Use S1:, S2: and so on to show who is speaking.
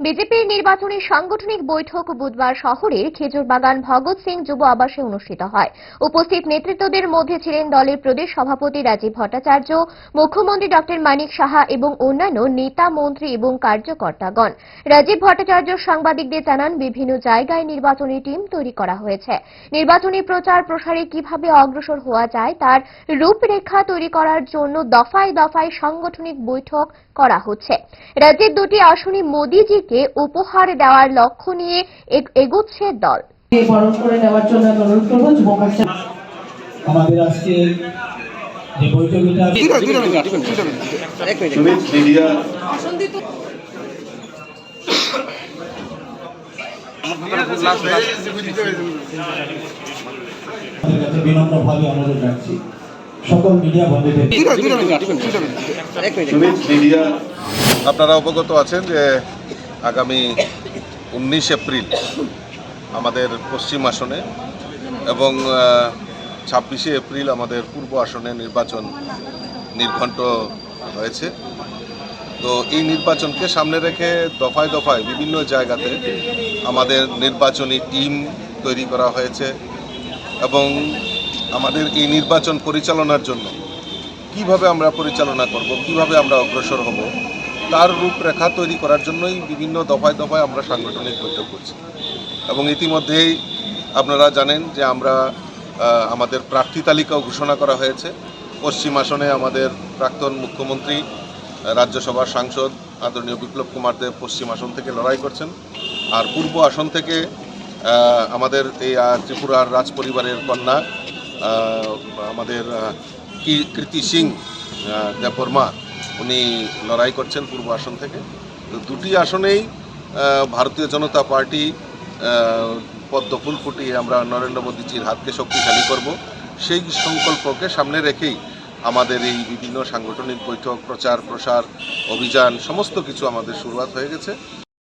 S1: বিজেপির নির্বাচনী সাংগঠনিক বৈঠক বুধবার শহরের খেজুরবাগান ভগৎ সিং যুব আবাসে অনুষ্ঠিত হয়। উপস্থিত নেতৃত্বদের মধ্যে ছিলেন দলের প্রদেশ সভাপতি রাজীব ভট্টাচার্য, মুখ্যমন্ত্রী ডক্টর মানিক সাহা এবং অন্যান্য নেতা, মন্ত্রী এবং কার্যকর্তাগণ। রাজীব ভট্টাচার্য সাংবাদিকদের জানান, বিভিন্ন জায়গায় নির্বাচনী টিম তৈরি করা হয়েছে। নির্বাচনী প্রচার প্রসারে কীভাবে অগ্রসর হওয়া যায় তার রূপরেখা তৈরি করার জন্য দফায় দফায় সাংগঠনিক বৈঠক করা হচ্ছে। রাজ্যের দুটি আসনে মোদিজিকে উপহার দেওয়ার লক্ষ্য নিয়ে এগ- এগোচ্ছে দল।
S2: বরণ করে নেওয়ার জন্য আমি অনুরোধ করব যুব
S3: আমাদের আজকে যে বৈঠকটা
S4: সুমিত মিডিয়া
S3: আমাদের কাছে বিনম্রভাবে অনুরোধ রাখছি। সকল মিডিয়া বন্ধুদের
S4: আপনারা অবগত আছেন যে আগামী উনিশ এপ্রিল আমাদের পশ্চিম আসনে এবং ছাব্বিশে এপ্রিল আমাদের পূর্ব আসনে নির্বাচন নির্ঘণ্ট হয়েছে। তো এই নির্বাচনকে সামনে রেখে দফায় দফায় বিভিন্ন জায়গাতে আমাদের নির্বাচনী টিম তৈরি করা হয়েছে এবং আমাদের এই নির্বাচন পরিচালনার জন্য কীভাবে আমরা পরিচালনা করব, কীভাবে আমরা অগ্রসর হব তার রূপরেখা তৈরি করার জন্যই বিভিন্ন দফায় দফায় আমরা সাংগঠনিক বৈঠক করছি। এবং ইতিমধ্যেই আপনারা জানেন যে আমরা আমাদের প্রার্থী তালিকাও ঘোষণা করা হয়েছে। পশ্চিম আসনে আমাদের প্রাক্তন মুখ্যমন্ত্রী রাজ্যসভার সাংসদ আদরণীয় বিপ্লব কুমার দেব পশ্চিম আসন থেকে লড়াই করছেন। আর পূর্ব আসন থেকে আমাদের এই ত্রিপুরার রাজ পরিবারের কন্যা আমাদের আহ, কি- কৃতি সিং দেববর্মা উনি লড়াই করছেন পূর্ব আসন থেকে। তো দুটি আসনেই ভারতীয় জনতা পার্টি পদ্মফুল পদ্ম ফুল ফুটিয়ে আমরা নরেন্দ্র মোদীজির হাতকে শক্তিশালী করব। সেই সংকল্পকে সামনে রেখেই আমাদের এই বিভিন্ন সাংগঠনিক বৈঠক প্রচার প্রসার অভিযান, সমস্ত কিছু আমাদের শুরুয়াত হয়ে গেছে।